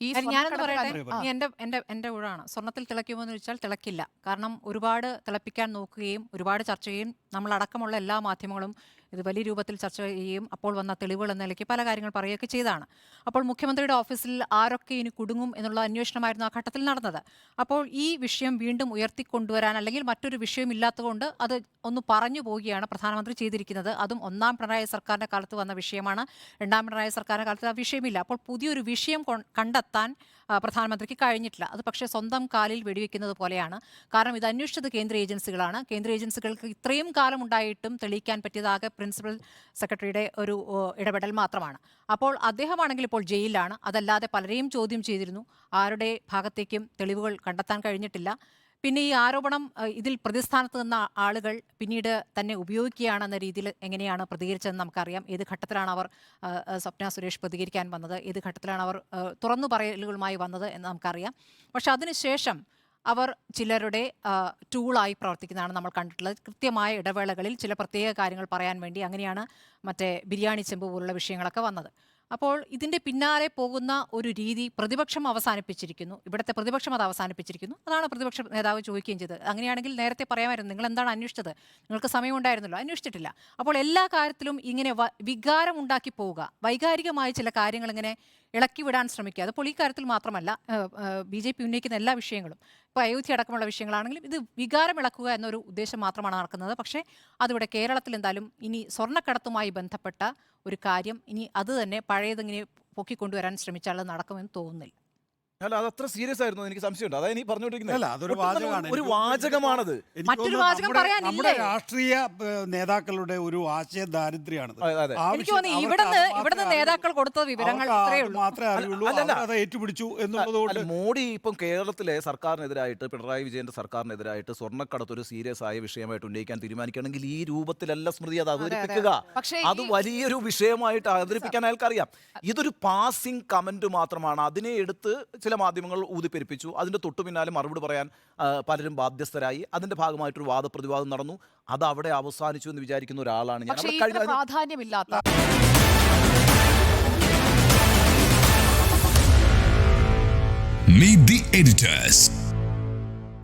ഈ ഞാനെന്ന് പറയട്ടെ? എന്റെ എന്റെ എന്റെ ഊഴാണ് സ്വർണത്തിൽ തിളയ്ക്കുമോ എന്ന് ചോദിച്ചാൽ തിളക്കില്ല. കാരണം ഒരുപാട് തിളപ്പിക്കാൻ നോക്കുകയും ഒരുപാട് ചർച്ച ചെയ്യുകയും നമ്മളടക്കമുള്ള എല്ലാ മാധ്യമങ്ങളും ഇത് വലിയ രൂപത്തിൽ ചർച്ച ചെയ്യുകയും അപ്പോൾ വന്ന തെളിവുകൾ എന്ന നിലയ്ക്ക് പല കാര്യങ്ങൾ പറയുകയൊക്കെ ചെയ്താണ് അപ്പോൾ മുഖ്യമന്ത്രിയുടെ ഓഫീസിൽ ആരൊക്കെ ഇനി കുടുങ്ങും എന്നുള്ള അന്വേഷണമായിരുന്നു ആ ഘട്ടത്തിൽ നടന്നത്. അപ്പോൾ ഈ വിഷയം വീണ്ടും ഉയർത്തിക്കൊണ്ടുവരാൻ അല്ലെങ്കിൽ മറ്റൊരു വിഷയം ഇല്ലാത്തതുകൊണ്ട് അത് ഒന്ന് പറഞ്ഞു പോവുകയാണ് പ്രധാനമന്ത്രി ചെയ്തിരിക്കുന്നത്. അതും ഒന്നാം പിണറായി സർക്കാരിന്റെ കാലത്ത് വന്ന വിഷയമാണ്. രണ്ടാം പിണറായി സർക്കാരിന്റെ കാലത്ത് ആ വിഷയമില്ല. അപ്പോൾ പുതിയൊരു വിഷയം കണ്ടെത്താൻ പ്രധാനമന്ത്രിക്ക് കഴിഞ്ഞിട്ടില്ല. അത് പക്ഷേ സ്വന്തം കാലിൽ വെടിവെക്കുന്നത് പോലെയാണ്. കാരണം ഇത് അന്വേഷിച്ചത് കേന്ദ്ര ഏജൻസികളാണ്. കേന്ദ്ര ഏജൻസികൾക്ക് ഇത്രയും കാലം ഉണ്ടായിട്ടും തെളിയിക്കാൻ പറ്റിയതാകെ പ്രിൻസിപ്പൽ സെക്രട്ടറിയുടെ ഒരു ഇടപെടൽ മാത്രമാണ്. അപ്പോൾ അദ്ദേഹമാണെങ്കിൽ ഇപ്പോൾ ജയിലിലാണ്. അതല്ലാതെ പലരെയും ചോദ്യം ചെയ്തിരുന്നു. ആരുടെ ഭാഗത്തേക്കും തെളിവുകൾ കണ്ടെത്താൻ കഴിഞ്ഞിട്ടില്ല. പിന്നെ ഈ ആരോപണം ഇതിൽ പ്രതിസ്ഥാനത്ത് നിന്ന ആളുകൾ പിന്നീട് തന്നെ ഉപയോഗിക്കുകയാണെന്ന രീതിയിൽ എങ്ങനെയാണ് പ്രതികരിച്ചതെന്ന് നമുക്കറിയാം. ഏത് ഘട്ടത്തിലാണ് അവർ സ്വപ്ന സുരേഷ് പ്രതികരിക്കാൻ വന്നത്? ഏത് ഘട്ടത്തിലാണ് അവർ തുറന്നു പറയലുകളുമായി വന്നത് എന്ന് നമുക്കറിയാം. പക്ഷെ അതിനുശേഷം അവർ ചിലരുടെ ടൂളായി പ്രവർത്തിക്കുന്നതാണ് നമ്മൾ കണ്ടിട്ടുള്ളത്. കൃത്യമായ ഇടവേളകളിൽ ചില പ്രത്യേക കാര്യങ്ങൾ പറയാൻ വേണ്ടി അങ്ങനെയാണ് മറ്റേ ബിരിയാണി ചെമ്പ് പോലുള്ള വിഷയങ്ങളൊക്കെ വന്നത്. അപ്പോൾ ഇതിന്റെ പിന്നാലെ പോകുന്ന ഒരു രീതി പ്രതിപക്ഷം അവസാനിപ്പിച്ചിരിക്കുന്നു. ഇവിടുത്തെ പ്രതിപക്ഷം അത് അവസാനിപ്പിച്ചിരിക്കുന്നു. അതാണ് പ്രതിപക്ഷ നേതാവ് ചോദിക്കുകയും ചെയ്തത്. അങ്ങനെയാണെങ്കിൽ നേരത്തെ പറയാമായിരുന്നു നിങ്ങൾ എന്താണ് അന്വേഷിച്ചത്? നിങ്ങൾക്ക് സമയം ഉണ്ടായിരുന്നല്ലോ അന്വേഷിച്ചിട്ടില്ല. അപ്പോൾ എല്ലാ കാര്യത്തിലും ഇങ്ങനെ വികാരം ഉണ്ടാക്കി പോവുക വൈകാരികമായ ചില കാര്യങ്ങൾ ഇങ്ങനെ ഇളക്കി വിടാൻ ശ്രമിക്കുക. അതിപ്പോൾ ഈ കാര്യത്തിൽ മാത്രമല്ല ബി ജെ പി ഉന്നയിക്കുന്ന എല്ലാ വിഷയങ്ങളും. ഇപ്പോൾ അയോധ്യ അടക്കമുള്ള വിഷയങ്ങളാണെങ്കിലും ഇത് വികാരം ഇളക്കുക എന്നൊരു ഉദ്ദേശം മാത്രമാണ് നടക്കുന്നത്. പക്ഷേ അതിവിടെ കേരളത്തിൽ എന്തായാലും ഇനി സ്വർണക്കടത്തുമായി ബന്ധപ്പെട്ട ഒരു കാര്യം ഇനി അത് തന്നെ പഴയതിങ്ങനെ പൊക്കിക്കൊണ്ടുവരാൻ ശ്രമിച്ചാൽ നടക്കുമെന്ന് തോന്നുന്നില്ല. അല്ല അത് അത്ര സീരിയസ് ആയിരുന്നു എനിക്ക് സംശയമുണ്ട്. അതായത് നീ പറഞ്ഞുകൊണ്ടിരിക്കുന്നത്. അല്ല അതൊരു വാചകമാണ്. ഒരു വാചകമാണത്. എനിക്ക് മറ്റൊരു തോന്നുന്നു വാചകം നമ്മുടെ- പറയാനില്ലേ? നമ്മുടെ രാഷ്ട്രീയ ഏഹ്, നേതാക്കളുടെ ഒരു ആശയ ദാരിദ്ര്യമാണത് അതെ, അതെ. എനിക്ക് തോന്നുന്നു ഇവിടുന്ന് ഇവിടുന്ന് നേതാക്കൾ കൊടുത്ത വിവരങ്ങൾ ഇത്രയേ ഉള്ളൂ. മാത്രമേ അറിയുള്ളൂ. അല്ലല്ല. അവർ അത് ഏറ്റുപിടിച്ചു എന്നുള്ളതുകൊണ്ട് അല്ല മോഡി ഇപ്പം കേരളത്തിലെ സർക്കാരിനെതിരായിട്ട് പിണറായി വിജയന്റെ സർക്കാരിനെതിരായിട്ട് സ്വർണക്കടത്ത് ഒരു സീരിയസ് ആയ വിഷയമായിട്ട് ഉന്നയിക്കാൻ തീരുമാനിക്കുകയാണെങ്കിൽ ഈ രൂപത്തിലല്ല സ്മൃതി അത് അവതരിപ്പിക്കുക. പക്ഷേ അത് വലിയൊരു വിഷയമായിട്ട് അവതരിപ്പിക്കാൻ അയാൾക്കറിയാം. ഇതൊരു പാസിംഗ് കമന്റ് മാത്രമാണ്. അതിനെ എടുത്ത് ചില മാധ്യമങ്ങൾ ഊതിപ്പെരുപ്പിച്ചു. അതിന്റെ തൊട്ടു പിന്നാലെ മറുപടി പറയാൻ പലരും ബാധ്യസ്ഥരായി. അതിന്റെ ഭാഗമായിട്ടൊരു വാദപ്രതിവാദം നടന്നു. അത് അവിടെ അവസാനിച്ചു എന്ന് വിചാരിക്കുന്ന ഒരാളാണ് ഞാൻ. പ്രാധാന്യമില്ലാത്ത Meet the editors.